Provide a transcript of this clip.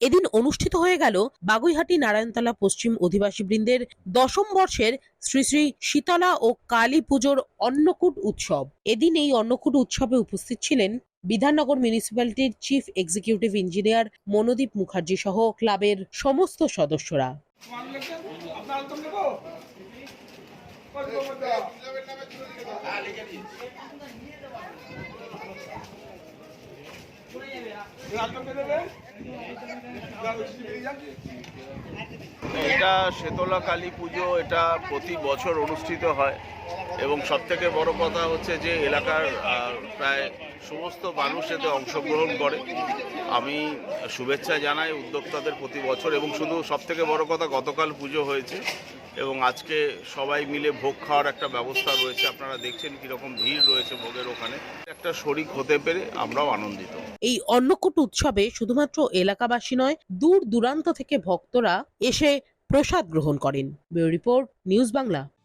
এদিন অনুষ্ঠিত হয়ে গেল বাগুইহাটি নারায়ণতলা পশ্চিম অধিবাসী বৃন্দের দশম বর্ষের শ্রী শ্রী শীতলা ও কালী পুজোর অন্নকূট উৎসব। এদিন এই অন্নকূট উৎসবে উপস্থিত ছিলেন Bidhannagar মিউনিসিপ্যালিটির chief executive engineer Monodip Mukherjee সহ ক্লাবের সমস্ত সদস্যরা। এটা শীতলা কালী পুজো, এটা প্রতি বছর অনুষ্ঠিত হয়। এবং সব থেকে বড় কথা হচ্ছে যে এলাকার প্রায় সমস্ত মানুষ এতে অংশগ্রহণ করে। আমি শুভেচ্ছা জানাই উদ্যোক্তাদের প্রতি বছর এবং শুধু সব থেকে বড় কথা গতকাল পুজো হয়েছে এবং আজকে সবাই মিলে ভোগ খাওয়ার একটা ব্যবস্থা রয়েছে। আপনারা দেখছেন কীরকম ভিড় রয়েছে ভোগের ওখানে। একটা শরিক হতে পেরে আমরাও আনন্দিত। এই অন্নকূট উৎসবে শুধুমাত্র এলাকাবাসী নয়, দূর দূরান্ত থেকে ভক্তরা এসে প্রসাদ গ্রহণ করেন। Bureau report, news Bangla.